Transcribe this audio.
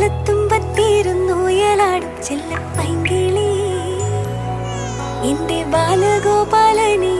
കാലത്തുമ്പത്തിരുന്നു ചെല്ല പൈങ്കിളി. എന്റെ ബാലഗോപാലനീ